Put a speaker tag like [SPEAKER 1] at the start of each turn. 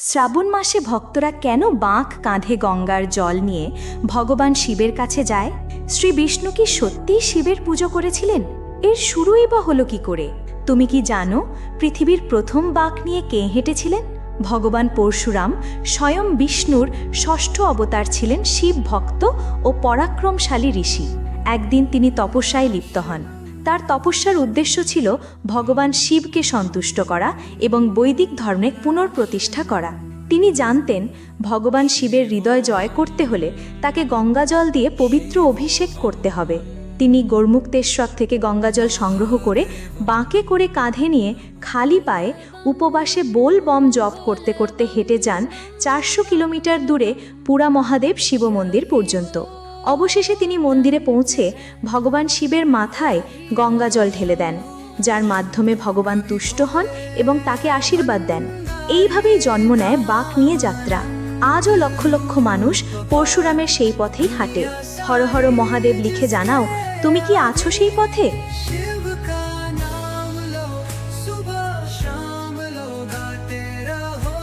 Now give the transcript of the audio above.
[SPEAKER 1] শ্রাবণ মাসে ভক্তরা কেন বাঁক কাঁধে গঙ্গার জল নিয়ে ভগবান শিবের কাছে যায়? শ্রী বিষ্ণু কি সত্যিই শিবের পুজো করেছিলেন? এর শুরুই বা হলো কি করে? তুমি কি জানো পৃথিবীর প্রথম বাঁক নিয়ে কে হেঁটেছিলেন? ভগবান পরশুরাম স্বয়ং বিষ্ণুর ষষ্ঠ অবতার ছিলেন শিব ভক্ত ও পরাক্রমশালী ঋষি। একদিন তিনি তপস্যায় লিপ্ত হন। তার তপস্যার উদ্দেশ্য ছিল ভগবান শিবকে সন্তুষ্ট করা এবং বৈদিক ধর্মে পুনঃপ্রতিষ্ঠা করা। তিনি জানতেন, ভগবান শিবের হৃদয় জয় করতে হলে তাকে গঙ্গাজল দিয়ে পবিত্র অভিষেক করতে হবে। তিনি গোরমুক্তেশ্বর থেকে গঙ্গাজল সংগ্রহ করে বাঁকে করে কাঁধে নিয়ে খালি পায়ে উপবাসে বোল বম জপ করতে করতে হেঁটে যান চারশো কিলোমিটার দূরে পুরা মহাদেব শিব মন্দির পর্যন্ত। অবশেষে তিনি মন্দিরে পৌঁছে ভগবান শিবের মাথায় গঙ্গা জল ঢেলে দেন, যার মাধ্যমে ভগবান তুষ্ট হন এবং তাকে আশীর্বাদ দেন। এইভাবেই জন্ম নেয় বাঁক নিয়ে যাত্রা। আজও লক্ষ লক্ষ মানুষ পরশুরামের সেই পথেই হাঁটে। হর হর মহাদেব লিখে জানাও, তুমি কি আছো সেই পথে?